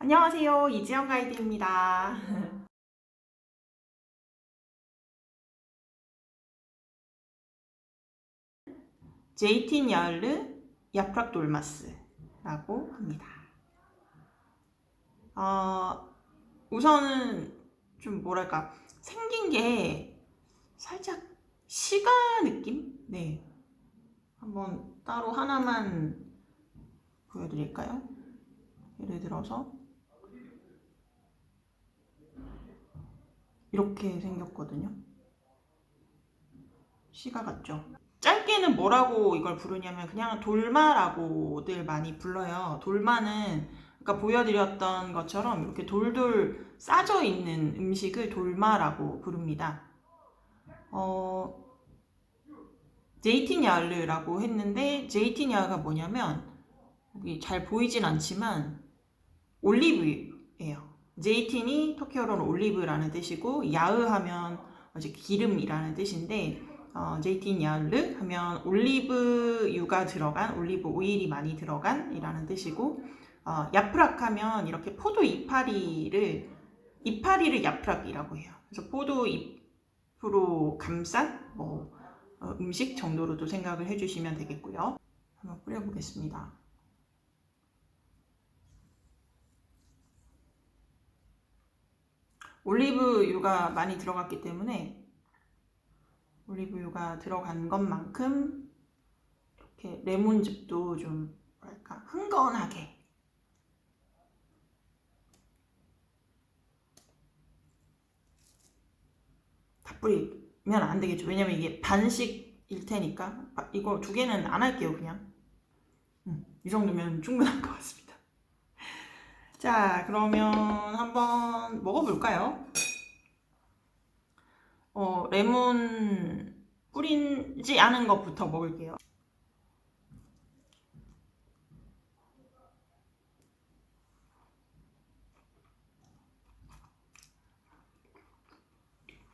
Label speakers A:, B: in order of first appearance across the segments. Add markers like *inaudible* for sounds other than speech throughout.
A: 안녕하세요. 이지영 가이드입니다. 제이틴 야을르 야프락 돌마스라고 합니다. 어, 우선은 좀 뭐랄까 생긴 게 살짝 시가 느낌? 네. 한번 따로 하나만 보여드릴까요? 예를 들어서 이렇게 생겼거든요. 시가 같죠? 짧게는 뭐라고 이걸 부르냐면 그냥 돌마라고들 많이 불러요. 돌마는 아까 보여드렸던 것처럼 이렇게 돌돌 싸져 있는 음식을 돌마라고 부릅니다. 어, 제이틴 야르라고 했는데 제이틴 야가 뭐냐면 여기 잘 보이진 않지만 올리브예요. 제이틴이 터키어로는 올리브라는 뜻이고 야흐 하면 이제 기름이라는 뜻인데 어, 제이틴 야르 하면 올리브유가 들어간 올리브 오일이 많이 들어간 이라는 뜻이고 어, 야프락 하면 이렇게 포도 이파리를 이파리를 야프락이라고 해요. 그래서 포도 잎으로 감싼 뭐 어, 음식 정도로도 생각을 해주시면 되겠고요. 한번 뿌려보겠습니다. 올리브유가 많이 들어갔기 때문에 올리브유가 들어간 것만큼 이렇게 레몬즙도 좀 뭐랄까 흥건하게 다 뿌리면 안 되겠죠. 왜냐면 이게 반식일 테니까 아, 이거 두 개는 안 할게요 그냥 음, 이 정도면 충분할 것 같습니다. 자 그러면 한번 먹어볼까요? 어, 레몬 뿌리지 않은 것부터 먹을게요.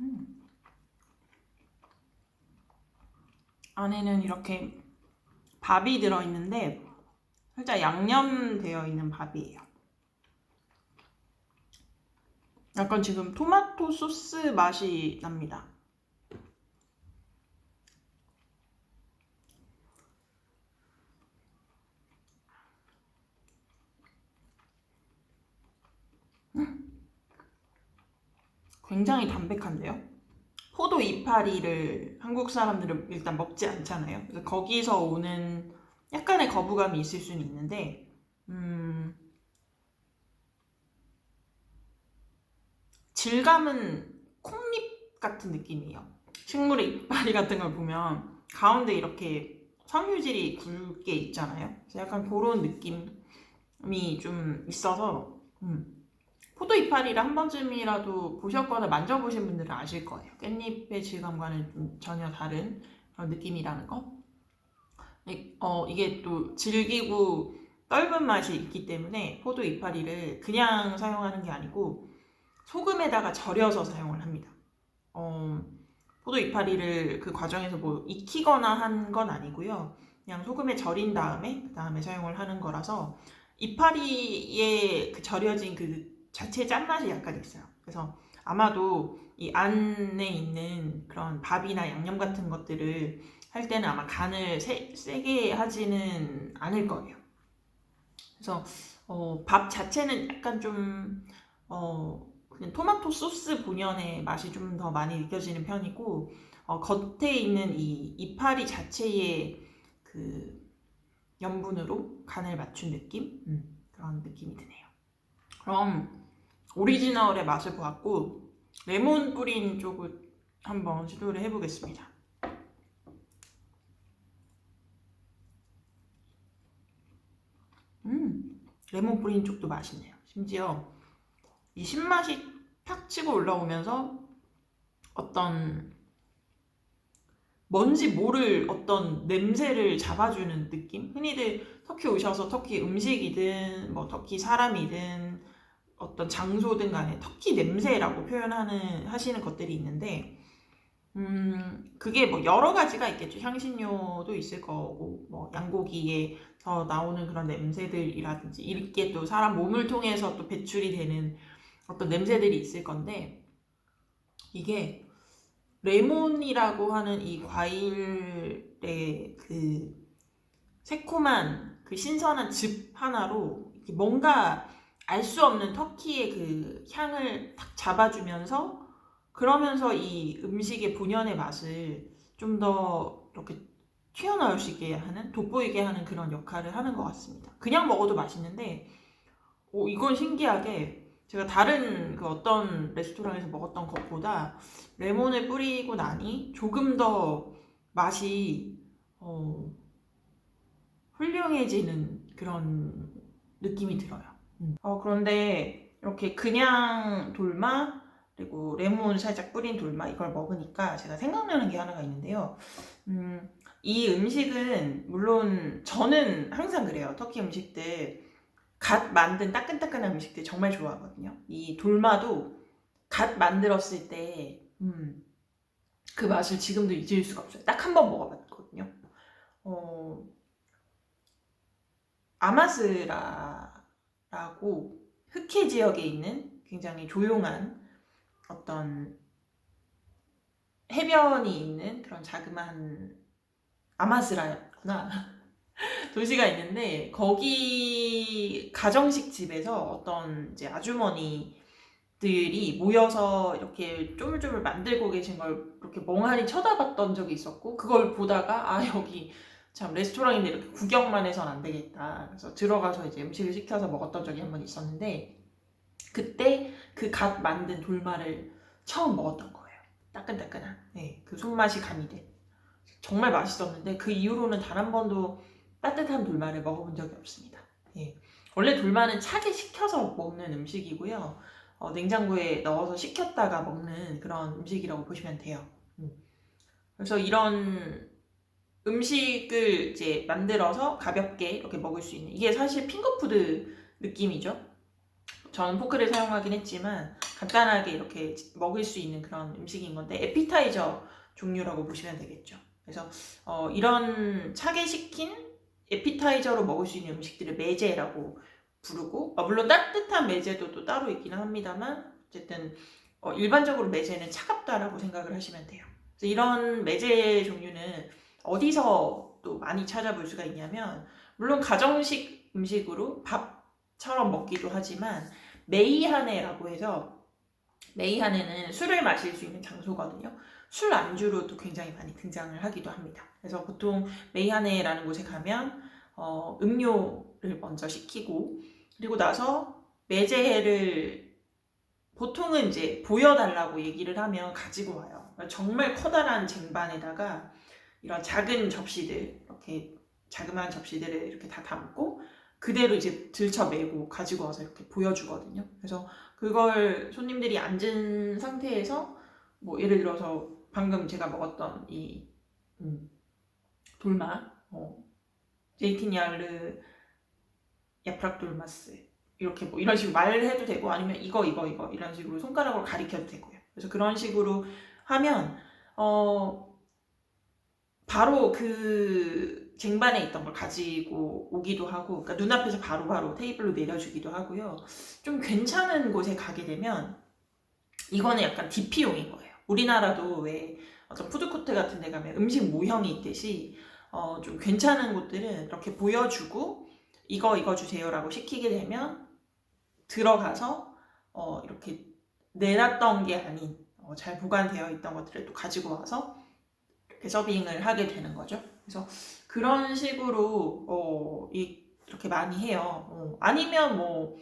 A: 음. 안에는 이렇게 밥이 들어있는데 살짝 양념되어 있는 밥이에요. 약간 지금 토마토 소스 맛이 납니다. 음. 굉장히 담백한데요? 포도 이파리를 한국 사람들은 일단 먹지 않잖아요. 그래서 거기서 오는 약간의 거부감이 있을 수는 있는데, 음, 질감은 콩잎 같은 느낌이에요. 식물의 이파리 같은 걸 보면 가운데 이렇게 섬유질이 굵게 있잖아요. 그래서 약간 그런 느낌이 좀 있어서 음. 포도 이파리를 한 번쯤이라도 보셨거나 만져보신 분들은 아실 거예요. 깻잎의 질감과는 좀 전혀 다른 그런 느낌이라는 거. 어, 이게 또 질기고 떫은 맛이 있기 때문에 포도 이파리를 그냥 사용하는 게 아니고 소금에다가 절여서 사용을 합니다. 어, 포도 이파리를 그 과정에서 뭐 익히거나 한 건 아니고요. 그냥 소금에 절인 다음에 그 다음에 사용을 하는 거라서 이파리에 그 절여진 그 자체 짠맛이 약간 있어요. 그래서 아마도 이 안에 있는 그런 밥이나 양념 같은 것들을 할 때는 아마 간을 세, 세게 하지는 않을 거예요. 그래서 어, 밥 자체는 약간 좀 어, 그냥 토마토 소스 본연의 맛이 좀 더 많이 느껴지는 편이고 어, 겉에 있는 이 이파리 자체의 그 염분으로 간을 맞춘 느낌 음, 그런 느낌이 드네요. 그럼 오리지널의 맛을 보았고 레몬 뿌린 쪽을 한번 시도를 해보겠습니다. 음, 레몬 뿌린 쪽도 맛있네요. 심지어 이 신맛이 탁 치고 올라오면서 어떤 뭔지 모를 어떤 냄새를 잡아주는 느낌? 흔히들 터키 오셔서 터키 음식이든 뭐 터키 사람이든 어떤 장소든 간에 터키 냄새라고 표현하는 하시는 것들이 있는데 음, 그게 뭐 여러 가지가 있겠죠. 향신료도 있을 거고, 뭐 양고기에서 나오는 그런 냄새들이라든지, 이게 또 사람 몸을 통해서 또 배출이 되는 어떤 냄새들이 있을 건데, 이게 레몬이라고 하는 이 과일의 그 새콤한 그 신선한 즙 하나로 뭔가 알 수 없는 터키의 그 향을 탁 잡아주면서 그러면서 이 음식의 본연의 맛을 좀 더 이렇게 튀어나올 수 있게 하는 돋보이게 하는 그런 역할을 하는 것 같습니다. 그냥 먹어도 맛있는데 오, 이건 신기하게 제가 다른 그 어떤 레스토랑에서 먹었던 것보다 레몬을 뿌리고 나니 조금 더 맛이 어, 훌륭해지는 그런 느낌이 들어요. 음. 어, 그런데 이렇게 그냥 돌마 그리고 레몬 살짝 뿌린 돌마 이걸 먹으니까 제가 생각나는 게 하나가 있는데요. 음, 이 음식은 물론 저는 항상 그래요. 터키 음식들 갓 만든 따끈따끈한 음식들 정말 좋아하거든요. 이 돌마도 갓 만들었을 때, 음, 그 맛을 지금도 잊을 수가 없어요. 딱 한 번 먹어봤거든요. 어, 아마스라라고 흑해 지역에 있는 굉장히 조용한 어떤 해변이 있는 그런 자그마한 아마스라였구나. *laughs* 도시가 있는데 거기 가정식 집에서 어떤 이제 아주머니들이 모여서 이렇게 쪼물쪼물 만들고 계신 걸 이렇게 멍하니 쳐다봤던 적이 있었고 그걸 보다가 아 여기 참 레스토랑인데 이렇게 구경만 해선 안 되겠다. 그래서 들어가서 이제 음식을 시켜서 먹었던 적이 한 번 있었는데 그때 그 갓 만든 돌마를 처음 먹었던 거예요. 따끈따끈한. 네, 그 손맛이 가미된. 정말 맛있었는데 그 이후로는 단 한 번도 따뜻한 돌마를 먹어본 적이 없습니다. 예. 원래 돌마는 차게 식혀서 먹는 음식이고요. 어, 냉장고에 넣어서 식혔다가 먹는 그런 음식이라고 보시면 돼요. 음. 그래서 이런 음식을 이제 만들어서 가볍게 이렇게 먹을 수 있는 이게 사실 핑거푸드 느낌이죠. 저는 포크를 사용하긴 했지만 간단하게 이렇게 먹을 수 있는 그런 음식인 건데 에피타이저 종류라고 보시면 되겠죠. 그래서 어, 이런 차게 식힌 에피타이저로 먹을 수 있는 음식들을 메제라고 부르고 어, 물론 따뜻한 메제도 또 따로 있기는 합니다만 어쨌든 어, 일반적으로 메제는 차갑다라고 생각을 하시면 돼요. 그래서 이런 메제 종류는 어디서 또 많이 찾아볼 수가 있냐면 물론 가정식 음식으로 밥처럼 먹기도 하지만 메이하네라고 해서 메이하네는 술을 마실 수 있는 장소거든요. 술 안주로도 굉장히 많이 등장을 하기도 합니다. 그래서 보통 메이하네라는 곳에 가면 어, 음료를 먼저 시키고 그리고 나서 매제를 보통은 이제 보여달라고 얘기를 하면 가지고 와요. 정말 커다란 쟁반에다가 이런 작은 접시들 이렇게 자그마한 접시들을 이렇게 다 담고 그대로 이제 들쳐매고 가지고 와서 이렇게 보여주거든요. 그래서 그걸 손님들이 앉은 상태에서 뭐 예를 들어서 방금 제가 먹었던 이 음, 돌마, 어, 제이티니알르 야프락 돌마스 이렇게 뭐 이런 식으로 말을 해도 되고 아니면 이거 이거 이거 이런 식으로 손가락으로 가리켜도 되고요. 그래서 그런 식으로 하면 어 바로 그 쟁반에 있던 걸 가지고 오기도 하고 그러니까 눈앞에서 바로바로 테이블로 내려주기도 하고요. 좀 괜찮은 곳에 가게 되면 이거는 약간 DP용인 거예요. 우리나라도 왜 어떤 푸드코트 같은 데 가면 음식 모형이 있듯이 어, 좀 괜찮은 곳들은 이렇게 보여주고 이거 이거 주세요라고 시키게 되면 들어가서 어, 이렇게 내놨던 게 아닌 어, 잘 보관되어 있던 것들을 또 가지고 와서 이렇게 서빙을 하게 되는 거죠. 그래서 그런 식으로 어, 이, 이렇게 많이 해요. 어, 아니면 뭐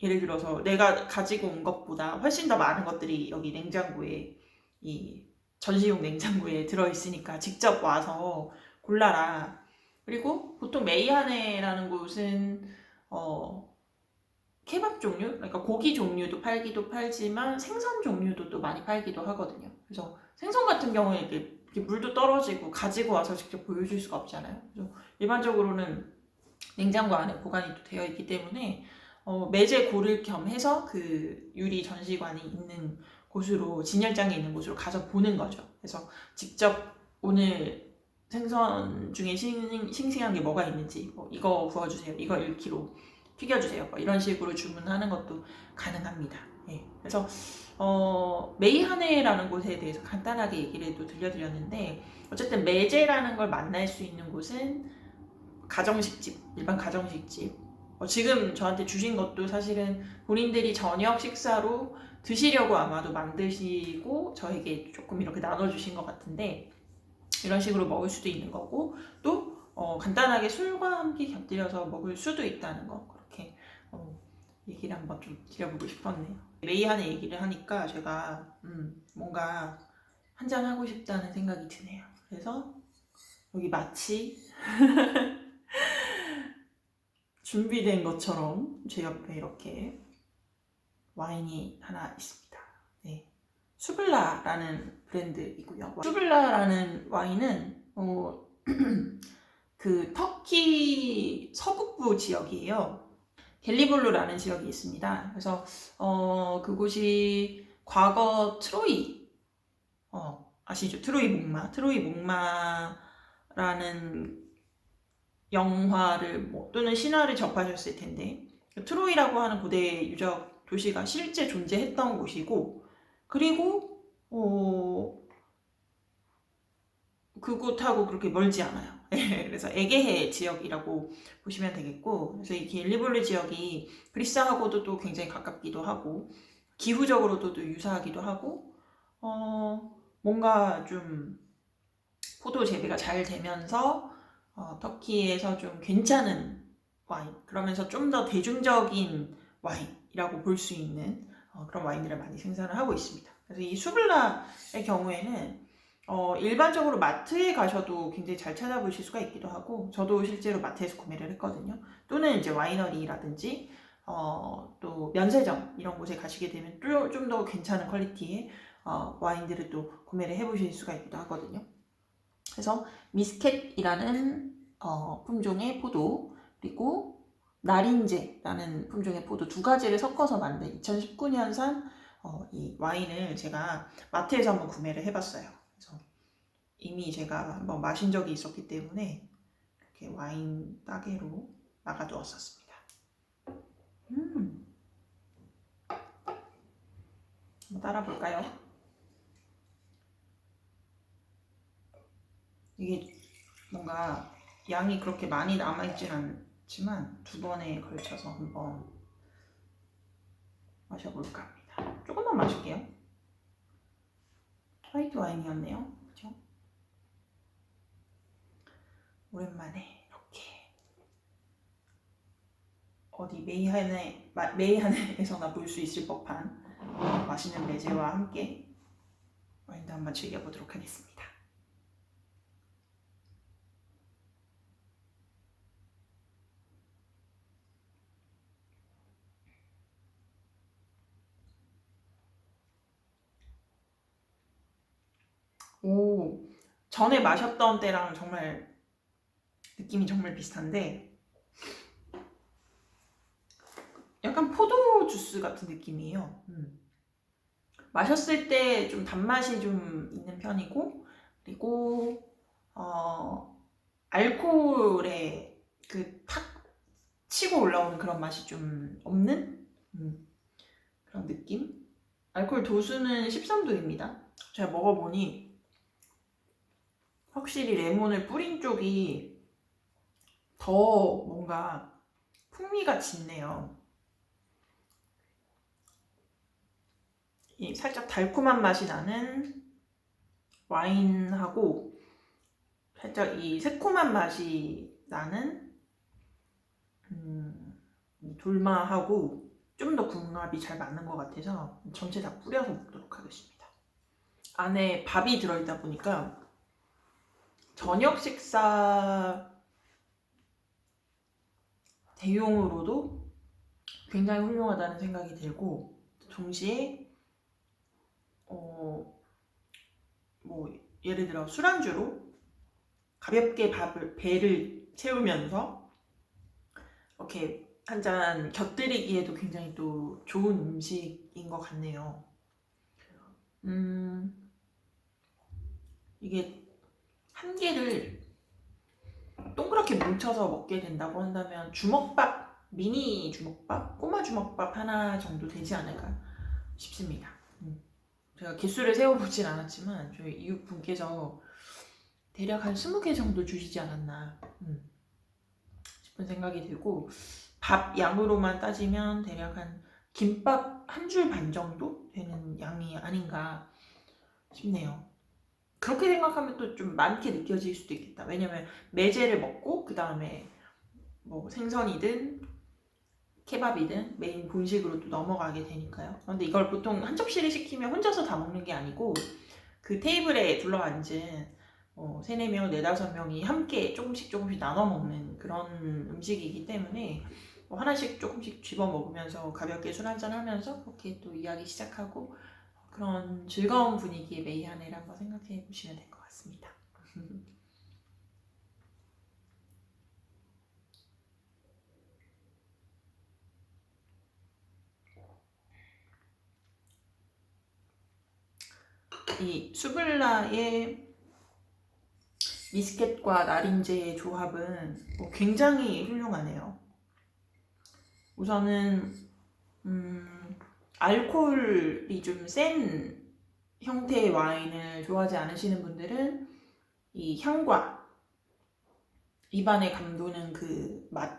A: 예를 들어서 내가 가지고 온 것보다 훨씬 더 많은 것들이 여기 냉장고에 이 전시용 냉장고에 들어있으니까 직접 와서 골라라. 그리고 보통 메이하네라는 곳은 어, 케밥 종류, 그러니까 고기 종류도 팔기도 팔지만 생선 종류도 또 많이 팔기도 하거든요. 그래서 생선 같은 경우에 이렇게, 이렇게 물도 떨어지고 가지고 와서 직접 보여줄 수가 없잖아요. 그래서 일반적으로는 냉장고 안에 보관이 또 되어 있기 때문에 어, 매제 고를 겸 해서 그 유리 전시관이 있는 곳으로 진열장에 있는 곳으로 가서 보는 거죠. 그래서 직접 오늘 생선 중에 싱, 싱싱한 게 뭐가 있는지 뭐 이거 구워주세요. 이거 1kg 튀겨주세요. 뭐 이런 식으로 주문하는 것도 가능합니다. 예. 그래서 어, 메이하네라는 곳에 대해서 간단하게 얘기를 또 들려드렸는데 어쨌든 매제라는 걸 만날 수 있는 곳은 가정식집, 일반 가정식집. 어, 지금 저한테 주신 것도 사실은 본인들이 저녁 식사로 드시려고 아마도 만드시고 저에게 조금 이렇게 나눠주신 것 같은데 이런 식으로 먹을 수도 있는 거고 또 어, 간단하게 술과 함께 곁들여서 먹을 수도 있다는 거 그렇게 어, 얘기를 한번 좀 드려보고 싶었네요. 레이한의 얘기를 하니까 제가 음, 뭔가 한잔 하고 싶다는 생각이 드네요. 그래서 여기 마치 *laughs* 준비된 것처럼 제 옆에 이렇게 와인이 하나 있습니다. 네. 수블라라는 브랜드이고요. 수블라라는 와인은 어, *clears throat* 그 터키 서북부 지역이에요. 겔리볼루라는 지역이 있습니다. 그래서 어, 그곳이 과거 트로이 어, 아시죠? 트로이 목마, 트로이 목마라는 영화를 뭐, 또는 신화를 접하셨을 텐데 그 트로이라고 하는 고대 유적 도시가 실제 존재했던 곳이고 그리고 어, 그곳하고 그렇게 멀지 않아요. *laughs* 그래서 에게해 지역이라고 보시면 되겠고 그래서 이 겔리볼루 지역이 그리스하고도 또 굉장히 가깝기도 하고 기후적으로도 또 유사하기도 하고 어, 뭔가 좀 포도 재배가 잘 되면서 어, 터키에서 좀 괜찮은 와인 그러면서 좀 더 대중적인 와인 이라고 볼 수 있는 어, 그런 와인들을 많이 생산을 하고 있습니다. 그래서 이 수블라의 경우에는 어, 일반적으로 마트에 가셔도 굉장히 잘 찾아보실 수가 있기도 하고 저도 실제로 마트에서 구매를 했거든요. 또는 이제 와이너리라든지 어, 또 면세점 이런 곳에 가시게 되면 좀더 괜찮은 퀄리티의 어, 와인들을 또 구매를 해보실 수가 있기도 하거든요. 그래서 미스켓이라는 어, 품종의 포도 그리고 나린제라는 품종의 포도 두 가지를 섞어서 만든 2019년산 어, 이 와인을 제가 마트에서 한번 구매를 해봤어요. 그래서 이미 제가 한번 마신 적이 있었기 때문에 이렇게 와인 따개로 막아두었었습니다. 음. 따라 볼까요? 이게 뭔가 양이 그렇게 많이 남아있진 않 지만 두 번에 걸쳐서 한번 마셔볼까 합니다. 조금만 마실게요. 화이트 와인이었네요. 그죠? 오랜만에 이렇게 어디 메이한에 메이한에서나 볼 수 있을 법한 어, 맛있는 메제와 함께 와인도 한번 즐겨보도록 하겠습니다. 오, 전에 마셨던 때랑 정말 느낌이 정말 비슷한데 약간 포도 주스 같은 느낌이에요. 음. 마셨을 때 좀 단맛이 좀 있는 편이고 그리고 어, 알코올의 그탁 치고 올라오는 그런 맛이 좀 없는 음, 그런 느낌. 알코올 도수는 13도입니다. 제가 먹어보니 확실히 레몬을 뿌린 쪽이 더 뭔가 풍미가 짙네요. 이 살짝 달콤한 맛이 나는 와인하고 살짝 이 새콤한 맛이 나는 음, 돌마하고 좀 더 궁합이 잘 맞는 것 같아서 전체 다 뿌려서 먹도록 하겠습니다. 안에 밥이 들어있다 보니까 저녁 식사 대용으로도 굉장히 훌륭하다는 생각이 들고 동시에 어, 뭐 예를 들어 술안주로 가볍게 밥을 배를 채우면서 이렇게 한 잔 곁들이기에도 굉장히 또 좋은 음식인 것 같네요. 음, 이게 한 개를 동그랗게 뭉쳐서 먹게 된다고 한다면 주먹밥, 미니 주먹밥, 꼬마 주먹밥 하나 정도 되지 않을까 싶습니다. 음. 제가 개수를 세워보진 않았지만 저희 이웃분께서 대략 한 20개 정도 주시지 않았나 음, 싶은 생각이 들고 밥 양으로만 따지면 대략 한 김밥 한 줄 반 정도 되는 양이 아닌가 싶네요. 그렇게 생각하면 또 좀 많게 느껴질 수도 있겠다. 왜냐면 매제를 먹고 그 다음에 뭐 생선이든 케밥이든 메인 본식으로 또 넘어가게 되니까요. 근데 이걸 보통 한 접시를 시키면 혼자서 다 먹는 게 아니고 그 테이블에 둘러앉은 어, 세네 명, 네다섯 명이 함께 조금씩 조금씩 나눠 먹는 그런 음식이기 때문에 뭐 하나씩 조금씩 집어 먹으면서 가볍게 술 한잔 하면서 그렇게 또 이야기 시작하고 그런 즐거운 분위기의 한번 생각해 보시면 될 것 같습니다. *laughs* 이 수블라의 미스켓과 나린제의 조합은 뭐 굉장히 훌륭하네요. 우선은 음, 알코올이 좀 센 형태의 와인을 좋아하지 않으시는 분들은 이 향과 입안에 감도는 그 맛,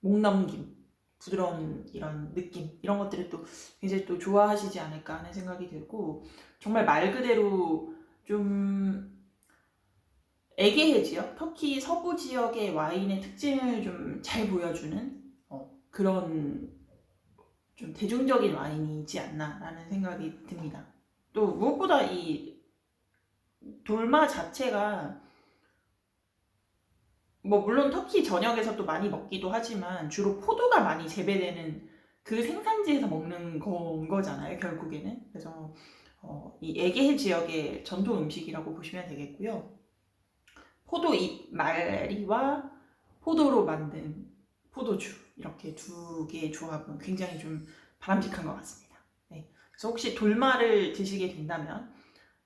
A: 목넘김, 부드러운 이런 느낌 이런 것들을 또 굉장히 또 좋아하시지 않을까 하는 생각이 들고 정말 말 그대로 좀 에게해 지역, 터키 서부 지역의 와인의 특징을 좀 잘 보여주는 어, 그런 좀 대중적인 와인이지 않나라는 생각이 듭니다. 또 무엇보다 이 돌마 자체가 뭐 물론 터키 전역에서 또 많이 먹기도 하지만 주로 포도가 많이 재배되는 그 생산지에서 먹는 건 거잖아요 결국에는. 그래서 어, 이 에게해 지역의 전통 음식이라고 보시면 되겠고요. 포도 잎 말이와 포도로 만든 포도주 이렇게 두 개의 조합은 굉장히 좀 바람직한 것 같습니다. 네. 그래서 혹시 돌마를 드시게 된다면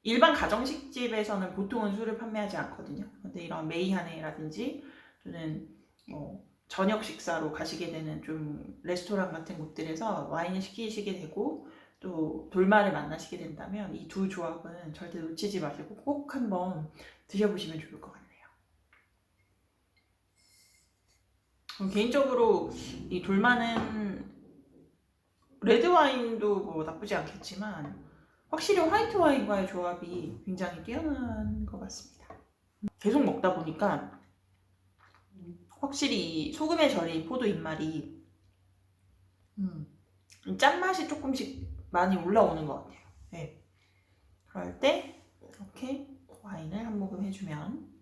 A: 일반 가정식집에서는 보통은 술을 판매하지 않거든요. 근데 이런 메이하네라든지 또는 뭐 저녁 식사로 가시게 되는 좀 레스토랑 같은 곳들에서 와인을 시키시게 되고 또 돌마를 만나시게 된다면 이 두 조합은 절대 놓치지 마시고 꼭 한번 드셔보시면 좋을 것 같아요. 개인적으로 이 돌마는 레드 와인도 뭐 나쁘지 않겠지만 확실히 화이트 와인과의 조합이 굉장히 뛰어난 것 같습니다. 계속 먹다 보니까 확실히 소금에 절인 포도 잎말이 음, 짠맛이 조금씩 많이 올라오는 것 같아요. 네. 그럴 때 이렇게 와인을 한 모금 해주면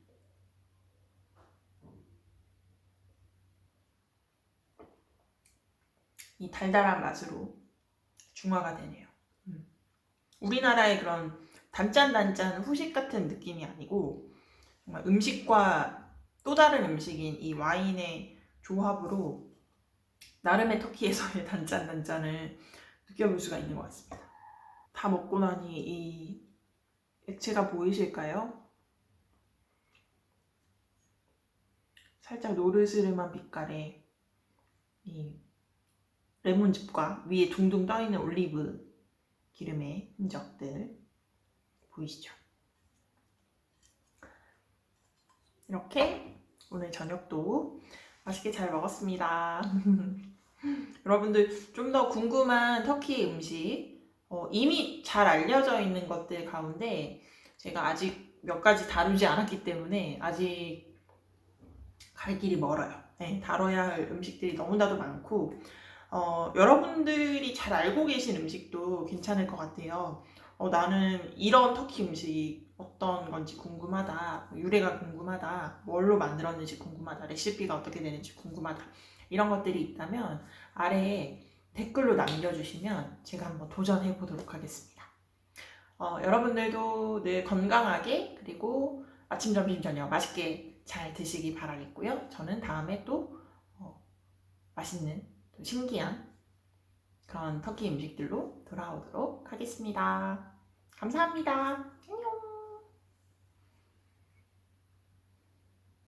A: 이 달달한 맛으로 중화가 되네요. 음. 우리나라의 그런 단짠단짠 후식 같은 느낌이 아니고 정말 음식과 또 다른 음식인 이 와인의 조합으로 나름의 터키에서의 *laughs* 단짠단짠을 느껴볼 수가 있는 것 같습니다. 다 먹고 나니 이 액체가 보이실까요? 살짝 노르스름한 빛깔의 이 레몬즙과 위에 둥둥 떠있는 올리브 기름의 흔적들 보이시죠? 이렇게 오늘 저녁도 맛있게 잘 먹었습니다. *laughs* 여러분들 좀 더 궁금한 터키 음식 어, 이미 잘 알려져 있는 것들 가운데 제가 아직 몇 가지 다루지 않았기 때문에 아직 갈 길이 멀어요. 네, 다뤄야 할 음식들이 너무나도 많고 어, 여러분들이 잘 알고 계신 음식도 괜찮을 것 같아요. 어, 나는 이런 터키 음식 어떤 건지 궁금하다. 유래가 궁금하다. 뭘로 만들었는지 궁금하다. 레시피가 어떻게 되는지 궁금하다. 이런 것들이 있다면 아래에 댓글로 남겨주시면 제가 한번 도전해 보도록 하겠습니다. 어, 여러분들도 늘 건강하게 그리고 아침, 점심, 저녁 맛있게 잘 드시기 바라겠고요. 저는 다음에 또 어, 맛있는 또 신기한 그런 터키 음식들로 돌아오도록 하겠습니다. 감사합니다.